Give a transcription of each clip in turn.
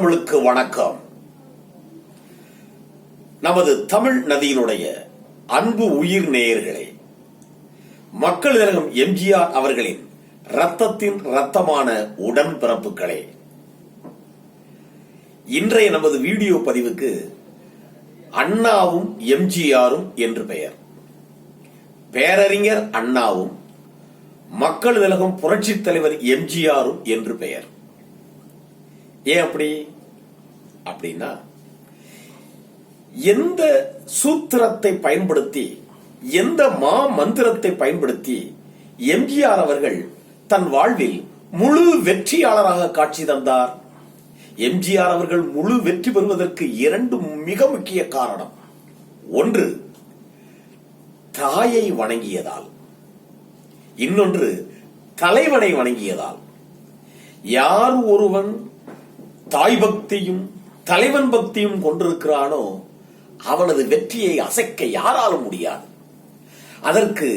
தமிழுக்கு வணக்கம். நமது தமிழ் நதியினுடைய அன்பு உயிர் நேயர்களே மக்கள் திலகம் எம்ஜிஆர் அவர்களின் ரத்தத்தின் ரத்தமான உடன்பிறப்புகளே. இன்றைய நமது வீடியோ பதிவுக்கு அண்ணாவும் எம்ஜிஆரும் என்று பெயர். பேரறிஞர் அண்ணாவும் மக்கள் திலகம் புரட்சித் தலைவர் எம்ஜிஆரும் என்று பெயர். ஏன் அப்படி? அப்படின்னா எந்த சூத்திரத்தை பயன்படுத்தி எந்த மா மந்திரத்தை பயன்படுத்தி எம்ஜிஆர் அவர்கள் தன் வாழ்வில் முழு வெற்றியாளராக காட்சி தந்தார்? எம்ஜிஆர் அவர்கள் முழு வெற்றி பெறுவதற்கு இரண்டு மிக முக்கிய காரணம். ஒன்று தாயை வணங்கியதால். இன்னொன்று தலைவனை வணங்கியதால். யார் ஒருவன் தாய் பக்தியும் தலைவன் பக்தியும் கொண்டிருக்கிறானோ அவனது வெற்றியை அசைக்க யாராலும் முடியாது. அதற்கு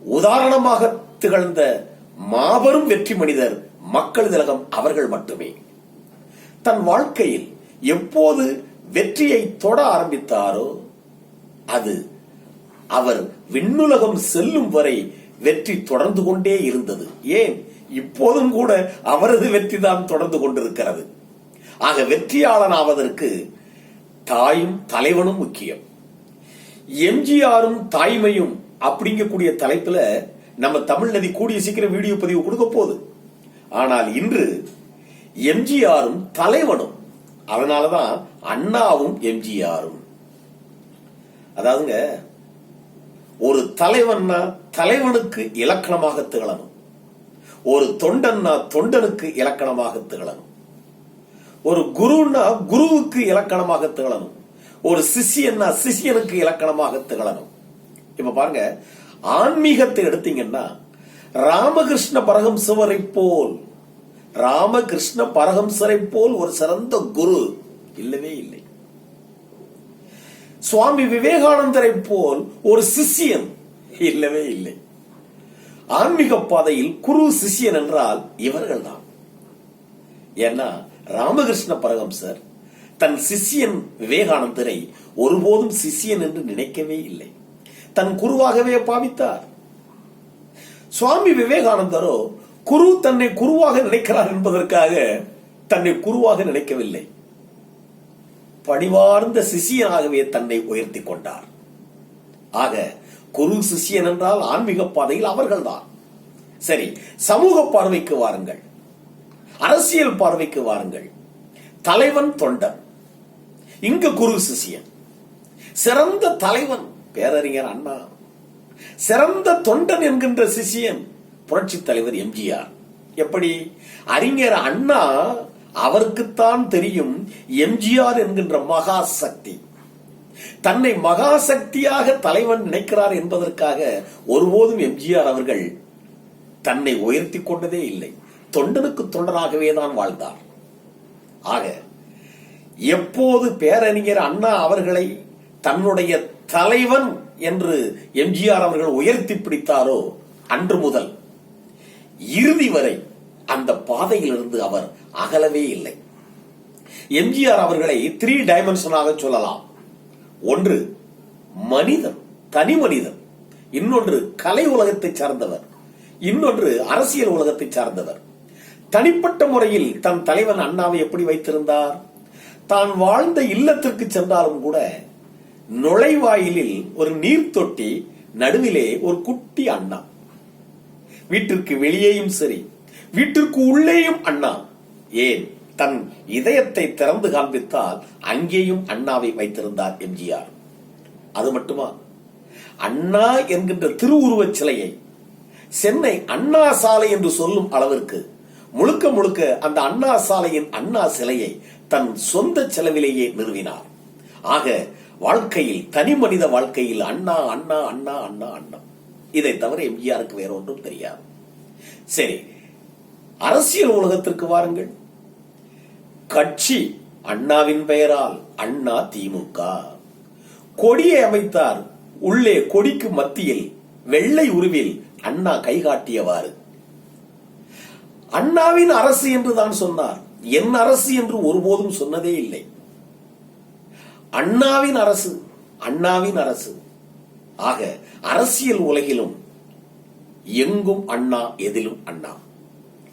உதாரணமாக திகழ்ந்த மாபெரும் வெற்றி மனிதர் மக்கள் திலகம் அவர்கள் மட்டுமே. தன் வாழ்க்கையில் எப்போது வெற்றியை தொட ஆரம்பித்தாரோ அது அவர் விண்ணுலகம் செல்லும் வரை வெற்றி தொடர்ந்து கொண்டே இருந்தது. ஏன்? இப்போதும் கூட அவரது வெற்றி தான் தொடர்ந்து கொண்டிருக்கிறது. ஆக வெற்றியாளன் ஆவதற்கு தாயும் தலைவனும் முக்கியம். எம்ஜிஆரும் தாய்மையும் அப்படிங்கக்கூடிய தலைப்புல நம்ம தமிழ் நதி கூடிய சீக்கிரம் வீடியோ பதிவு கொடுக்க போகுது. ஆனால் இன்று எம்ஜிஆரும் தலைவனும் அதனாலதான் அண்ணாவும் எம்ஜிஆரும். அதாவதுங்க ஒரு தலைவன்னா தலைவனுக்கு இலக்கணமாக திகழணும். ஒரு தொண்டன்னா தொண்டனுக்கு இலக்கணமாக திகழணும். ஒரு குருன்னா குருவுக்கு இலக்கணமாக திகழணும். ஒரு சிஷியன்னா சிஷியனுக்கு இலக்கணமாக திகழணும். இப்ப பாருங்க ஆன்மீகத்தை எடுத்தீங்கன்னா ராமகிருஷ்ண பரகம்சவரை போல் ராமகிருஷ்ண பரகம்சரை போல் ஒரு சிறந்த குரு இல்லவே இல்லை. சுவாமி விவேகானந்தரை போல் ஒரு சிஷியன் இல்லவே இல்லை. ஆன்மீக பாதையில் குரு சிஷியன் என்றால் இவர்கள் தான் ஏன்னா ராமகிருஷ்ண பரகம்சர் தன் சிஷியன் விவேகானந்தரை ஒருபோதும் சிஷியன் என்று நினைக்கவே இல்லை. தன் குருவாகவே பாவித்தார். சுவாமி விவேகானந்தரோ குரு தன்னை குருவாக நினைக்கிறார் என்பதற்காக தன்னை குருவாக நினைக்கவில்லை. பணிவார்ந்த சிஷியனாகவே தன்னை உயர்த்தி கொண்டார். ஆக குரு சிஷியன் என்றால் ஆன்மீக பாதையில் அவர்கள்தான். சரி சமூக பார்வைக்கு வாருங்கள். அரசியல் பார்வைக்கு வாருங்கள். தலைவன் தொண்டன். இங்கு குரு சிஷியன். சிறந்த தலைவன் பேரறிஞர் அண்ணா. சிறந்த தொண்டன் என்கின்ற சிஷியன் புரட்சி தலைவர் எம்ஜிஆர். எப்படி? அறிஞர் அண்ணா அவருக்குத்தான் தெரியும் எம்ஜிஆர் என்கின்ற மகா சக்தி தன்னை மகா சக்தியாக தலைவன் நினைக்கிறார் என்பதற்காக ஒருபோதும் எம்ஜிஆர் அவர்கள் தன்னை உயர்த்தி கொண்டதே இல்லை. தொண்டனுக்கு தொண்டனாகவே தான் வாழ்ந்தார் ஆக எப்போது பேரறிஞர் அண்ணா அவர்களை தன்னுடைய தலைவன் என்று எம்ஜிஆர் அவர்கள் உயர்த்தி பிடித்தாரோ அன்று முதல் இறுதி வரை அந்த பாதையிலிருந்து அவர் அகலவே இல்லை. எம்ஜிஆர் அவர்களை த்ரீ டைமென்ஷனாக சொல்லலாம். ஒன்று மனிதன் தனி மனிதன். இன்னொன்று கலை உலகத்தை சார்ந்தவர். இன்னொன்று அரசியல் உலகத்தை சார்ந்தவர். தனிப்பட்ட முறையில் தன் தலைவன் அண்ணாவை எப்படி வைத்திருந்தார்? தான் வாழ்ந்த இல்லத்திற்கு சென்றாலும் கூட நுழைவாயிலில் ஒரு நீர் தொட்டி நடுவிலே ஒரு குட்டி அண்ணா. வீட்டிற்கு வெளியேயும் சரி வீட்டிற்கு உள்ளேயும் அண்ணா. ஏன்? தன் இதயத்தை திறந்து காண்பித்தால் அங்கேயும் அண்ணாவை வைத்திருந்தார் எம்ஜிஆர். அது மட்டுமா? அண்ணா என்கின்ற திருவுருவச் சிலையை சென்னை அண்ணா சாலை என்று சொல்லும் அளவிற்கு முழுக்க முழுக்க அந்த அண்ணா சாலையின் அண்ணா சிலையை தன் சொந்த செலவிலேயே நிறுவினார். ஆக வாழ்க்கையில் தனி மனித வாழ்க்கையில் அண்ணா அண்ணா அண்ணா அண்ணா அண்ணா. இதை தவிர எம்ஜிஆருக்கு வேற ஒன்றும் தெரியாது. சரி அரசியல் உலகத்திற்கு வாருங்கள். கட்சி அண்ணாவின் பெயரால் அண்ணா திமுக. கொடியை அமைத்தார். உள்ளே கொடிக்கு மத்தியில் வெள்ளை உருவில் அண்ணா கைகாட்டியவாறு அண்ணாவின் அரசு என்று தான் சொன்னார். என் அரசு என்று ஒருபோதும் சொன்னதே இல்லை. அண்ணாவின் அரசு அண்ணாவின் அரசு. ஆக அரசியல் உலகிலும் எங்கும் அண்ணா எதிலும் அண்ணா.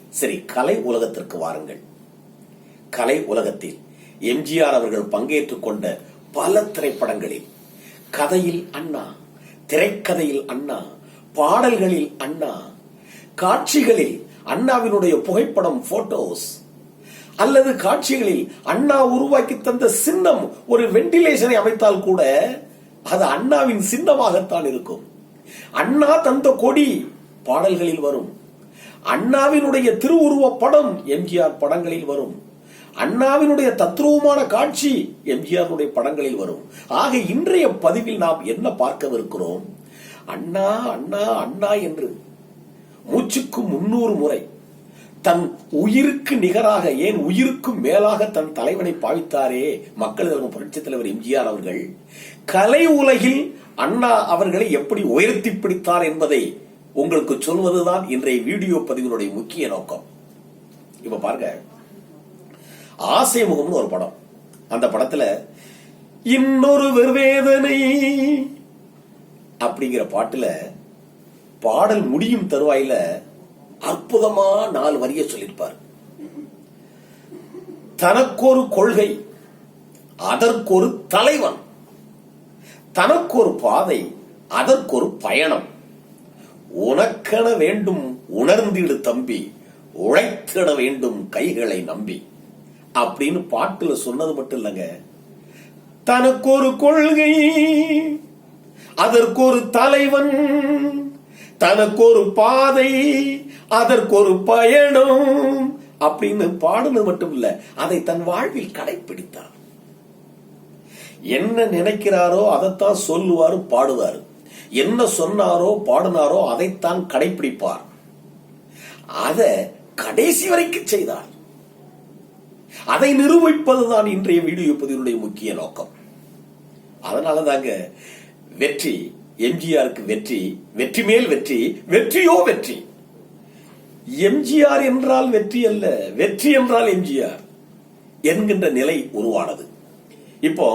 சரி கலை உலகத்திற்கு வாருங்கள். கலை உலகத்தில் எம்ஜிஆர் அவர்கள் பங்கேற்றுக் கொண்ட பல திரைப்படங்களில் கதையில் அண்ணா திரைக்கதையில் அண்ணா பாடல்களில் அண்ணா காட்சிகளில் அண்ணாவினுடைய புகைப்படம் போட்டோஸ் அல்லது காட்சிகளில் அண்ணா உருவாக்கி தந்த சின்னம் ஒரு வெண்டிலேஷனை அமைத்தால் கூட அது அண்ணாவின் சின்னமாகத்தான் இருக்கும். அண்ணா தந்த கொடி பாடல்களில் வரும். அண்ணாவினுடைய திருவுருவ படம் எம்ஜிஆர் படங்களில் வரும். அண்ணாவினுடைய தத்ரூபமான காட்சி எம்ஜிஆருடைய படங்களில் வரும். ஆக இன்றைய பதிவில் நாம் என்ன பார்க்கவிருக்கிறோம்? அண்ணா அண்ணா அண்ணா என்று மூச்சுக்கு முன்னூறு முறை. தன் உயிருக்கு நிகராக ஏன் உயிருக்கும் மேலாக தன் தலைவனை பாவித்தாரே? மக்கள் தலைவர் புரட்சி தலைவர் எம்ஜிஆர் அவர்கள். கலை உலகில் அண்ணா அவர்களை எப்படி உயர்த்தி பிடித்தார் என்பதை உங்களுக்கு சொல்வதுதான் இன்றைய வீடியோ பதிவினுடைய முக்கிய நோக்கம். இப்ப பாருங்க. ஆசை முகம்னு ஒரு படம். அந்த படத்துல இன்னொரு வேதனை அப்படிங்கிற பாட்டுல பாடல் முடியும் தருவாயில அற்புதமா நாலு வரிய சொல்லியிருப்பார் தனக்கொரு கொள்கை அதற்கொரு தலைவன் தனக்கொரு பாதை அதற்கொரு பயணம். உனக்கென வேண்டும் உணர்ந்திடு தம்பி உழைத்திட வேண்டும் கைகளை நம்பி. அப்படின்னு பாட்டுல சொன்னது மட்டும் இல்லைங்க. தனக்கொரு கொள்கை அதற்கு ஒரு தலைவன் தனக்கு ஒரு பாதை அதற்கு ஒரு பயணம் அப்படின்னு பாடுனது மட்டும் இல்ல அதை தன் வாழ்வில் கடைபிடித்தார் என்ன நினைக்கிறாரோ அதைத்தான் சொல்லுவாரு பாடுவார். என்ன சொன்னாரோ பாடினாரோ அதைத்தான் கடைபிடிப்பார் அத கடைசி வரைக்கும் செய்தார். அதை நிரூபிப்பதுதான் இன்றைய வீடியோ பதிவுடைய முக்கிய நோக்கம். அதனால தாங்க வெற்றி எம்ஜிஆருக்கு வெற்றி வெற்றி மேல் வெற்றி வெற்றியோ வெற்றி. எம்ஜிஆர் என்றால் வெற்றி அல்ல வெற்றி என்றால் எம்ஜிஆர் என்கின்ற நிலை உருவானது. இப்போ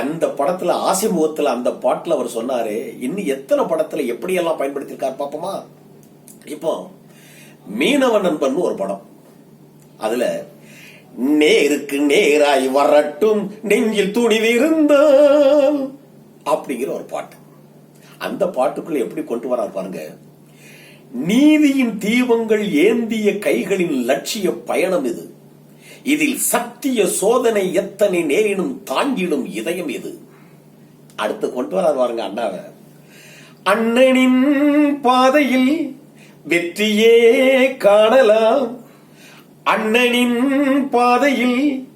அந்த படத்துல ஆசை முகத்துல அந்த பாட்டுல அவர் சொன்னாரு இன்னும் எத்தனை படத்துல எப்படியெல்லாம் பயன்படுத்தியிருக்கார் பாப்போமா இப்போ மீனவ நண்பன் ஒரு படம். அதுல நேருக்கு நேராய் வரட்டும் நெஞ்சில் துணிவிருந்தால் அப்படிங்கிற ஒரு பாட்டு. அந்த பாட்டுக்குள்ள எப்படி கொண்டு வரார் பாருங்க. நீதியின் தீபங்கள் ஏந்திய கைகளின் லட்சிய பயணம் இது. இதில் சத்திய சோதனை எத்தனை நேரினும் தாங்கிடும் இதயம் இது. அடுத்து கொண்டு வரார் பாருங்க அண்ணாவை. அண்ணனின் பாதையில் வெற்றியே காணலாம். அண்ணனின் பாதையில்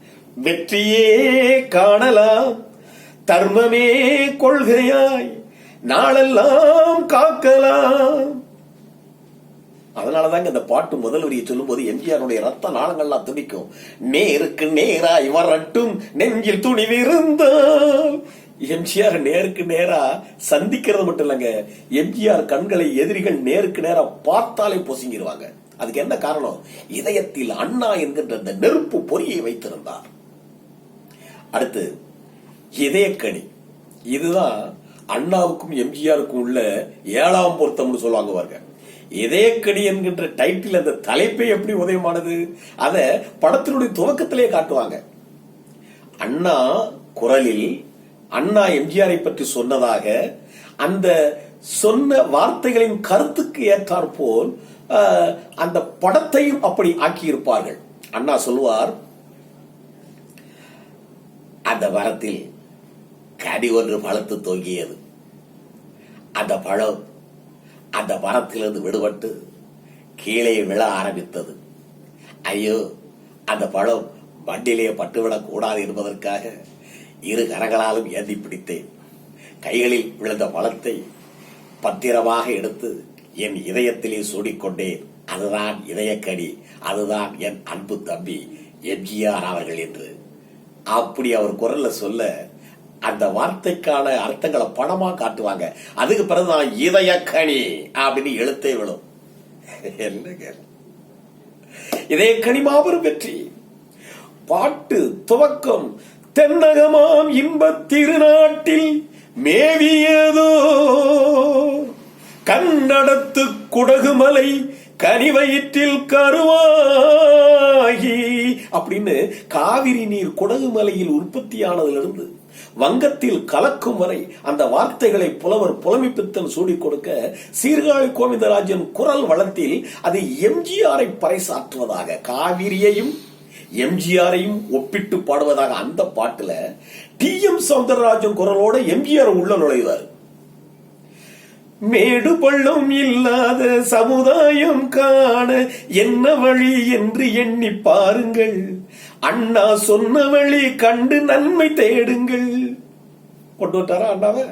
வெற்றியே காணலாம். தர்மமே கொள்கையாய் நாளெல்லாம் காக்கலாம். அதனாலதாங்க இந்த பாட்டு முதல் வரியை சொல்லும்போது எம்ஜிஆருடைய ரத்த நாளங்கள்லாம் துடிக்கும். நேருக்கு நேராய் வரட்டும் நெஞ்சில் துணிவிருந்தால் எம்ஜிஆர் நேருக்கு நேரா சந்திக்கிறது மட்டும் இல்லைங்க. எம்ஜிஆர் கண்களை எதிரிகள் நேருக்கு நேரா பார்த்தாலே பொசுங்கிடுவாங்க அதுக்கு என்ன காரணம்? இதயத்தில் அண்ணா என்கின்ற அந்த நெருப்பு பொறியை வைத்திருந்தார். அடுத்து இதயக்கணி இதுதான் அண்ணாவுக்கும் எம்ஜிஆருக்கும் உள்ள ஏழாம் பொருத்தம்னு சொல்லுவாங்க பாருங்க. இதயக்கணி என்கின்ற டைட்டில் அந்த தலைப்பே எப்படி உதயமானது? அதை படத்தினுடைய துவக்கத்திலே காட்டுவாங்க. அண்ணா குரலில் அண்ணா எம்ஜிஆரை பற்றி சொன்னதாக அந்த சொன்ன வார்த்தைகளின் கருத்துக்கு ஏற்றாற் போல் அந்த படத்தையும் அப்படி ஆக்கியிருப்பார்கள். அண்ணா சொல்லுவார் அந்த வரத்தில் கடி ஒன்று பழுத்து தொங்கியது. அந்த பழம் அந்த மரத்திலிருந்து விடுபட்டு கீழே விழ ஆரம்பித்தது. ஐயோ அந்த பழம் மண்டிலே பட்டுவிடக் கூடாது என்பதற்காக இரு கரங்களாலும் ஏந்தி பிடித்தேன். கைகளில் விழுந்த பழத்தை பத்திரமாக எடுத்து என் இதயத்திலே சூடிக்கொண்டேன். அதுதான் இதயக்கடி அதுதான் என் அன்பு தம்பி எம்ஜிஆர் அவர்கள் என்று. அப்படி அவர் குரல்ல சொல்ல அந்த வார்த்தைக்கான அர்த்தங்களை படமா காட்டுவாங்க. அதுக்கு பிறகுதான் இதயக்கனி அப்படின்னு எழுத்தே விழும். என்னங்க கனி மாபெரும் வெற்றி. பாட்டு துவக்கம் தென்னகமாம் இன்பத் திருநாட்டில் மேவியதோ? கண்ணடத்து குடகுமலை கனிவயிற்றில் கருவாகி அப்படின்னு காவிரி நீர் குடகுமலையில் உற்பத்தியானதிலிருந்து வங்கத்தில் கலக்கும் வரை அந்த வார்த்தைகளை புலவர் புலமிப்பித்தல் சூடிக் கொடுக்க சீர்காழி கோவிந்தராஜன் குரல் வளத்தில் அது எம்ஜிஆரை பறைசாற்றுவதாக காவிரியையும் எம்ஜிஆரையும் ஒப்பிட்டு பாடுவதாக அந்த பாட்டுல டி எம் சவுந்தரராஜன் குரலோட எம்ஜிஆர் உள்ள நுழைவார். மேடு பள்ளம் இல்லாத சமுதாயம் காண என்ன வழி என்று எண்ணி பாருங்கள். அண்ணா சொன்ன வழி கண்டு நன்மை தேடுங்கள். கொண்டு விட்டாரா அண்ணாவை?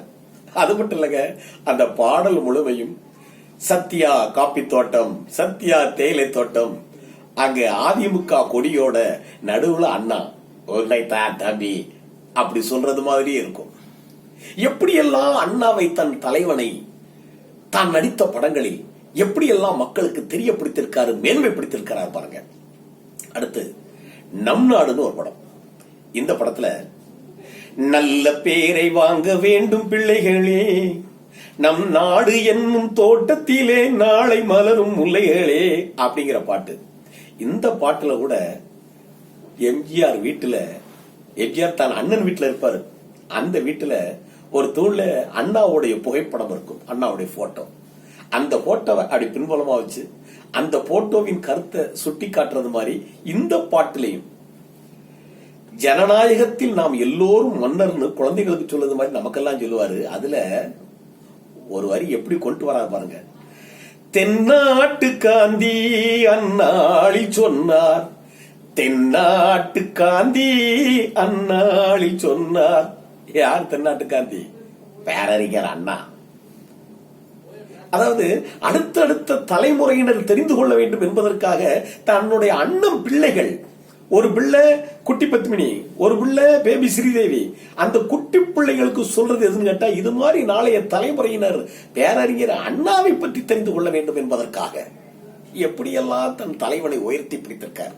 அது மட்டும் இல்லைங்க அந்த பாடல் முழுமையும் சத்யா காப்பி தோட்டம் சத்யா தேயிலை தோட்டம் அங்க அதிமுக கொடியோட நடுவுல அண்ணா. உன்னை தான் தம்பி அப்படி சொல்றது மாதிரியே இருக்கும். எப்படியெல்லாம் அண்ணாவை தன் தலைவனை தான் நடித்த படங்களில் எப்படியெல்லாம் மக்களுக்கு தெரியப்படுத்திருக்காரு மேன்மைப்படுத்திருக்கிறார் பாருங்க. அடுத்து நம் நாடுன்னு ஒரு படம். இந்த படத்துல நல்ல பேரை வாங்க வேண்டும் பிள்ளைகளே. நம் நாடு என்னும் தோட்டத்திலே நாளை மலரும் முல்லைகளே அப்படிங்கிற பாட்டு. இந்த பாட்டுல கூட எம்ஜிஆர் வீட்டுல எம்ஜிஆர் தான் அண்ணன் வீட்டுல இருப்பாரு. அந்த வீட்டுல ஒரு தூள்ல அண்ணாவுடைய புகைப்படம் இருக்கும் அண்ணாவுடைய போட்டோ அந்த போட்டோவை அப்படி பின்புலமா வச்சு அந்த போட்டோவின் கருத்தை சுட்டி காட்டுறது மாதிரி இந்த பாட்டிலையும் ஜனநாயகத்தில் நாம் எல்லோரும் மன்னர்னு குழந்தைகளுக்கு சொல்றது மாதிரி நமக்கெல்லாம் சொல்லுவாரு. அதுல ஒரு வரி எப்படி கொண்டு வரா பாருங்க. தென்னாட்டு காந்தி அந்நாளி சொன்னார். தென்னாட்டு காந்தி அந்நாளி சொன்னார். யார் தென்னாட்டு காந்தி? பேரறிஞர் அண்ணா. அதாவது அடுத்தடுத்த தலைமுறையினர் தெரிந்து கொள்ள வேண்டும் என்பதற்காக தன்னுடைய அண்ணன் பிள்ளைகள் ஒரு பிள்ளை குட்டி பத்மினி ஒரு பிள்ளை பேபி ஸ்ரீதேவி அந்த குட்டி பிள்ளைகளுக்கு சொல்றது எதுன்னு கேட்டா இது மாதிரி நாளைய தலைமுறையினர் பேரறிஞர் அண்ணாவை பற்றி தெரிந்து கொள்ள வேண்டும் என்பதற்காக. எப்படியெல்லாம் தன் தலைவனை உயர்த்தி பிடித்திருக்கார்.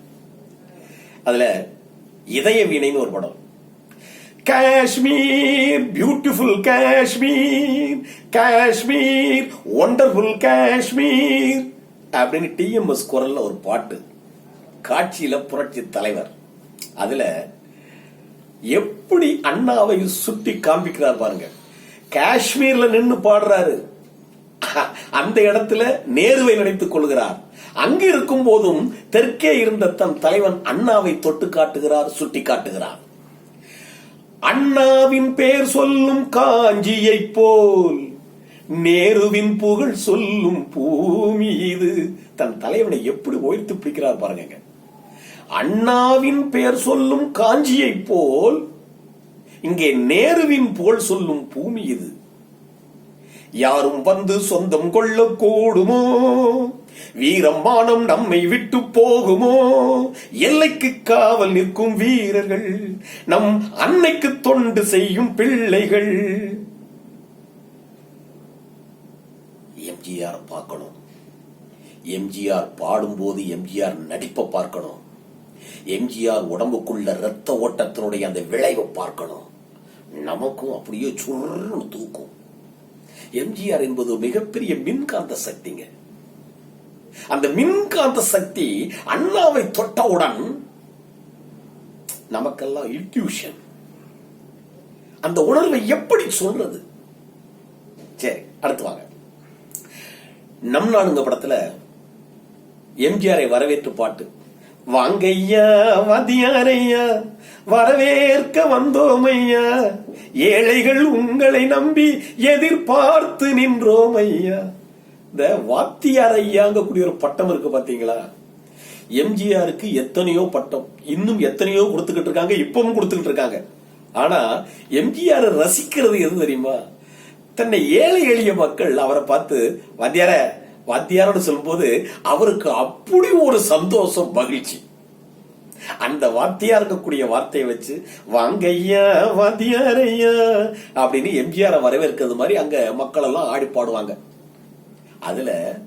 அதுல இதய வீணைன்னு ஒரு படம். காஷ்மீர் பியூட்டிஃபுல் காஷ்மீர் காஷ்மீர் ஒண்டர்ஃபுல் காஷ்மீர் அப்படின்னு டிஎம்எஸ் குரல்ல ஒரு பாட்டு. காட்சியில புரட்சி தலைவர். அதுல எப்படி அண்ணாவை சுட்டி காண்பிக்கிறார் பாருங்க. காஷ்மீர்ல நின்னு பாடுறாரு. அந்த இடத்துல நேருவை நினைத்துக் கொள்கிறார். அங்கு இருக்கும் போதும் தெற்கே இருந்த தன் தலைவன் அண்ணாவை தொட்டு காட்டுகிறார் சுட்டி காட்டுகிறார். அண்ணாவின் பெயர் சொல்லும் காஞ்சியை போல் நேருவின் புகழ் சொல்லும் பூமி இது. தன் தலைவனை எப்படி உயர்த்து பிடிக்கிறார் பாருங்க. அண்ணாவின் பெயர் சொல்லும் காஞ்சியை போல் இங்கே நேருவின் புகழ் சொல்லும் பூமி இது. யாரும் வந்து சொந்தம் கொள்ளக்கூடுமோ வீரம்பானம் நம்மை விட்டு போகுமோ? எல்லைக்கு காவல் நிற்கும் வீரர்கள் நம் அன்னைக்கு தொண்டு செய்யும் பிள்ளைகள். எம்ஜிஆர் பார்க்கணும். எம்ஜிஆர் பாடும்போது எம்ஜிஆர் நடிப்பை பார்க்கணும். எம்ஜிஆர் உடம்புக்குள்ள ரத்த ஓட்டத்தினுடைய அந்த விளைவை பார்க்கணும். நமக்கும் அப்படியே சுருன்னு தூக்கும். எம்ஜிஆர் என்பது மிகப்பெரிய மின்காந்த சக்திங்க. அந்த மின்காந்த சக்தி அண்ணாவை தொட்டவுடன் நமக்கெல்லாம் இன்ட்யூஷன் அந்த உணர்வை எப்படி சொல்றது? சரி அடுத்து வாங்க. நம் நாடுங்க படத்துல எம்ஜிஆரை வரவேற்று பாட்டு. வாங்கய்யா வாத்தியாரையா வரவேற்க வந்தோம் ஐயா ஏழைகள் உங்களை நம்பி எதிர்பார்த்து நின்றோம் ஐயா இந்த வாத்தியார் ஐயாங்க கூடிய ஒரு பட்டம் இருக்கு பாத்தீங்களா? எம்ஜிஆருக்கு எத்தனையோ பட்டம். இன்னும் எத்தனையோ கொடுத்துக்கிட்டு இருக்காங்க இப்பவும் கொடுத்துக்கிட்டு இருக்காங்க. ஆனா எம்ஜிஆர் ரசிக்கிறது எது தெரியுமா? தன்னை ஏழை எளிய மக்கள் அவரை பார்த்து வாத்தியார வாத்தியாரோடு சொல்லும்போது அவருக்கு அப்படி ஒரு சந்தோஷம் மகிழ்ச்சி. அந்த வார்த்தையா இருக்கக்கூடிய வார்த்தையை வச்சு வாங்கய்யா வாத்தியாரையா அப்படின்னு எம்ஜிஆரை வரவேற்கிறது மாதிரி அங்க மக்கள் எல்லாம் ஆடி பாடுவாங்க அதுல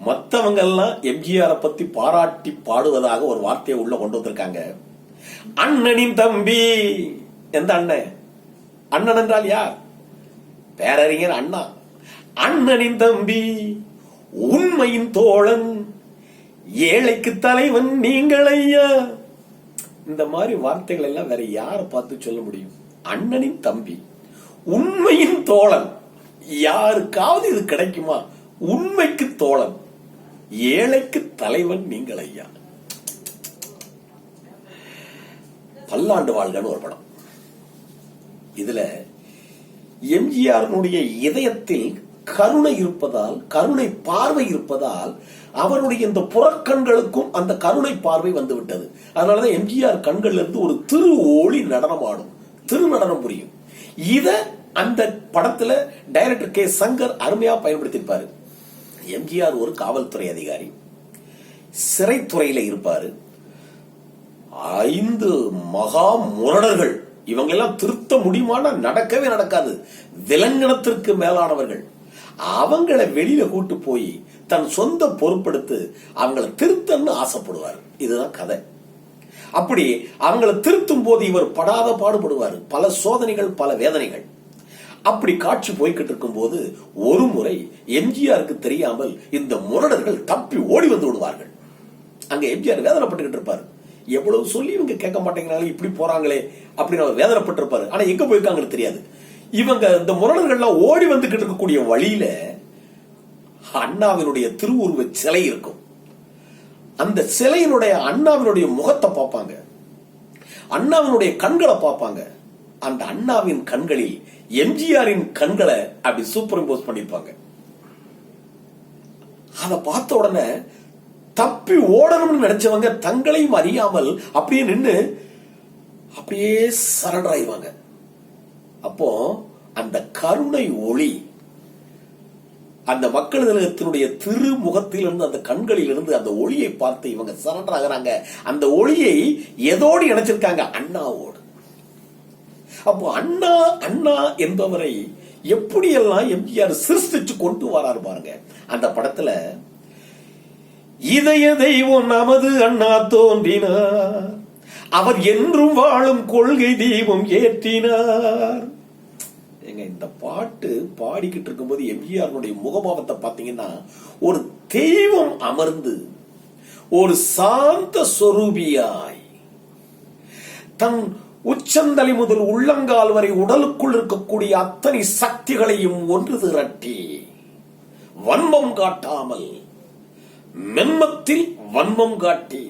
மத்தவங்க எல்லாம் எம்ஜிஆரை பத்தி பாராட்டி பாடுவதாக ஒரு வார்த்தையை உள்ள கொண்டு வந்திருக்காங்க. அண்ணனின் தம்பி. எந்த அண்ணன்? அண்ணன் என்றால் யார்? பேரறிஞர் அண்ணா. அண்ணனின் தம்பி உண்மையின் தோழன் ஏழைக்கு தலைவன் நீங்கள் ஐயா. இந்த மாதிரி வார்த்தைகள் எல்லாம் வேற யாரை பார்த்து சொல்ல முடியும்? அண்ணனின் தம்பி உண்மையின் தோழன். யாருக்காவது இது கிடைக்குமா? உண்மைக்கு தோழன். ஏழைக்கு தலைவன் நீங்கள் ஐயா. பல்லாண்டு வாழ்கன்னு ஒரு படம். இதுல எம்ஜிஆருடைய இதயத்தில் கருணை இருப்பதால் கருணை பார்வை இருப்பதால் அவருடைய இந்த புறக்கண்களுக்கும் அந்த கருணை பார்வை வந்து விட்டது அதனாலதான் எம்ஜிஆர் கண்கள்ல இருந்து ஒரு திரு ஓளி நடனமாடும். திரு நடனம் புரியும். இத அந்த படத்துல டைரக்டர் கே சங்கர் அருமையா பயன்படுத்தியிருப்பாரு. எம்ஜிஆர் ஒரு காவல்துறை அதிகாரி. சிறைத்துறையில இருப்பாரு. ஐந்து மகா முரடர்கள். இவங்கெல்லாம் திருத்த முடியுமானா நடக்கவே நடக்காது. விலங்கினத்திற்கு மேலானவர்கள். அவங்கள வெளியில கூட்டு போய் தன் சொந்த பொறுப்படுத்து அவங்கள திருத்தன்னு ஆசைப்படுவார். இதுதான் கதை. அப்படி அவங்கள திருத்தும் போது இவர் படாத பாடுபடுவார். பல சோதனைகள் பல வேதனைகள். அப்படி காட்சி போய்கிட்டு இருக்கும் போது ஒரு முறை எம்ஜிஆருக்கு தெரியாமல் இந்த முரடர்கள் தப்பி ஓடி வந்து விடுவார்கள். அங்க எம்ஜிஆர் வேதனைப்பட்டுக்கிட்டு இருப்பாரு. எவ்வளவு சொல்லி இவங்க கேட்க மாட்டேங்கிறாங்க இப்படி போறாங்களே அப்படின்னு அவர் வேதனைப்பட்டிருப்பாரு. ஆனா எங்க போயிருக்காங்கன்னு தெரியாது. இவங்க இந்த முரடர்கள்லாம் ஓடி வந்துகிட்டு இருக்கக்கூடிய வழியில அண்ணாவினுடைய திருவுருவ சிலை இருக்கும். அந்த சிலையினுடைய அண்ணாவினுடைய முகத்தை பார்ப்பாங்க. அண்ணாவினுடைய கண்களை பார்ப்பாங்க. அந்த அண்ணாவின் கண்களில் எம்ஜிஆரின் கண்களை அப்படி சூப்பர் இம்போஸ் பண்ணிருப்பாங்க அதை பார்த்த உடனே தப்பி ஓடணும்னு நினைச்சவங்க தங்களையும் அறியாமல் அப்படியே நின்னு அப்படியே சரண்டர் ஆயிடுவாங்க. அப்போ அந்த கருணை ஒளி அந்த மக்கள் திலகத்தினுடைய திருமுகத்திலிருந்து அந்த கண்களிலிருந்து அந்த ஒளியை பார்த்து இவங்க சரண்டர் ஆகுறாங்க. அந்த ஒளியை எதோடு இணைச்சிருக்காங்க? அண்ணாவோடு. அப்போ அண்ணா அண்ணா என்பவரை எப்படியெல்லாம் எம்ஜிஆர் சிருஷ்டிச்சு கொண்டு வராரு பாருங்க. அந்த படத்துல இதய தெய்வம் நமது அண்ணா தோன்றினார். அவர் என்றும் வாழும் கொள்கை தெய்வம் ஏற்றினார். ஏங்க இந்த பாட்டு பாடிக்கிட்டு இருக்கும்போது எம்ஜிஆருடைய முகபாவத்தை பார்த்தீங்கன்னா ஒரு தெய்வம் அமர்ந்து ஒரு சாந்த சொரூபியாய் தன் உச்சந்தலை முதல் உள்ளங்கால் வரை உடலுக்குள் இருக்கக்கூடிய அத்தனை சக்திகளையும் ஒன்று திரட்டி வன்மம் காட்டாமல் மென்மத்தில் வன்மம் காட்டி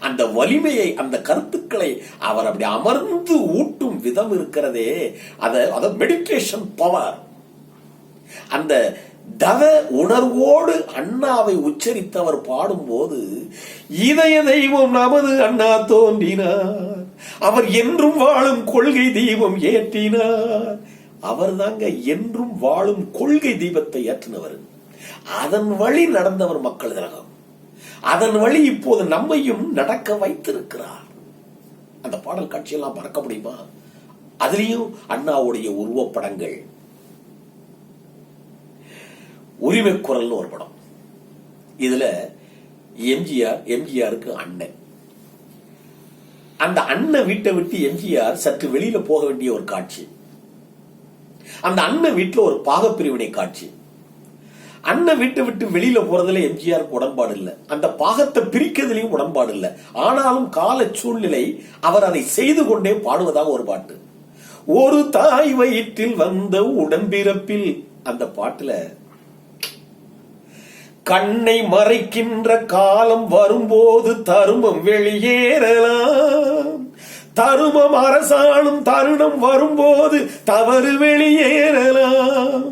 அந்த வலிமையை அந்த கருத்துக்களை அவர் அப்படி அமர்ந்து ஊட்டும் விதம் இருக்கிறதே அதை மெடிடேஷன் பவர் அந்த தவ உணர்வோடு அண்ணாவை உச்சரித்தவர் பாடும்போது இதய தெய்வம் நமது அண்ணா தோன்றினார். அவர் என்றும் வாழும் கொள்கை தெய்வம் ஏற்றினார். அவர் தாங்க என்றும் வாழும் கொள்கை தெய்வத்தை ஏற்றினவர். அதன் வழி நடந்தவர் மக்கள் திலகம். அதன் வழி இப்போது நம்மையும் நடக்க வைத்திருக்கிறார். அந்த பாடல் காட்சியெல்லாம் மறக்க முடியுமா? அதுலயும் அண்ணாவுடைய உருவப்படங்கள் உரிமை குரல்னு ஒரு படம். இதுல எம்ஜிஆர் எம்ஜிஆருக்கு அண்ணன். அந்த அண்ணன் வீட்டை விட்டு எம்ஜிஆர் சற்று வெளியில போக வேண்டிய ஒரு காட்சி. அந்த அண்ணன் வீட்டுல ஒரு பாகப்பிரிவினை காட்சி. அண்ணன் வீட்டை விட்டு வெளியில போறதுல எம்ஜிஆர் உடன்பாடு இல்ல. அந்த பாகத்தை பிரிக்கிறதுலயும் உடன்பாடு இல்ல. ஆனாலும் கால சூழ்நிலை அவர் அதை செய்து கொண்டே பாடுவதாக ஒரு பாட்டு. ஒரு தாய் வயிற்றில் வந்த உடன்பிறப்பில். அந்த பாட்டுல கண்ணை மறைக்கின்ற காலம் வரும்போது தருமம் வெளியேறலாம். தருமம் அரசாளும் தருணம் வரும்போது தவறு வெளியேறலாம்.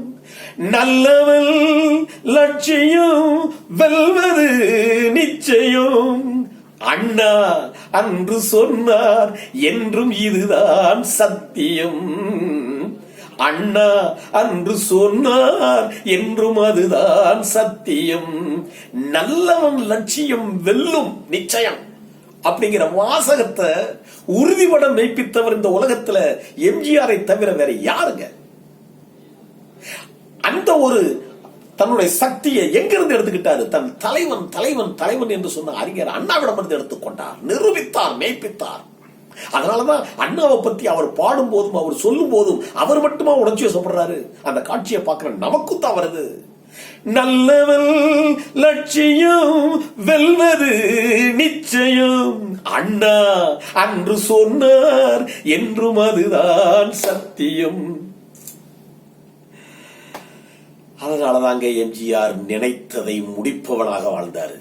நல்லவள் லட்சியம் வெல்வது நிச்சயம். அண்ணா அன்று சொன்னார் என்றும் இதுதான் சத்தியம். அண்ணா அன்று சொன்னார் என்றும் அதுதான் சத்தியம். நல்லவன் லட்சியம் வெல்லும் நிச்சயம். அப்படிங்கிற வாசகத்தை உறுதிபட மெய்ப்பித்தவர் இந்த உலகத்துல எம்ஜிஆரை தவிர வேற யாருங்க? அந்த ஒரு தன்னுடைய சக்தியை எங்கிருந்து எடுத்துக்கிட்டாரு? தன் தலைவன் தலைவன் தலைவன் என்று சொன்ன அறிஞர் அண்ணாவிடமிருந்து எடுத்துக்கொண்டார். நிரூபித்தார் மெய்ப்பித்தார். அதனாலதான் அண்ணாவை பத்தி அவர் பாடும் போதும் அவர் சொல்லும் போதும் அவர் மட்டுமா உணர்ச்சி சொல்றாரு அந்த காட்சியை பார்க்கிற நமக்கும் தான் வருது. நல்லவன் லட்சியம் வெல்வது நிச்சயம். அண்ணா அன்று சொன்னார் என்றும் அதுதான் சத்தியம். அதனாலதாங்க எம்ஜிஆர் நினைத்ததை முடிப்பவனாக வாழ்ந்தாரு.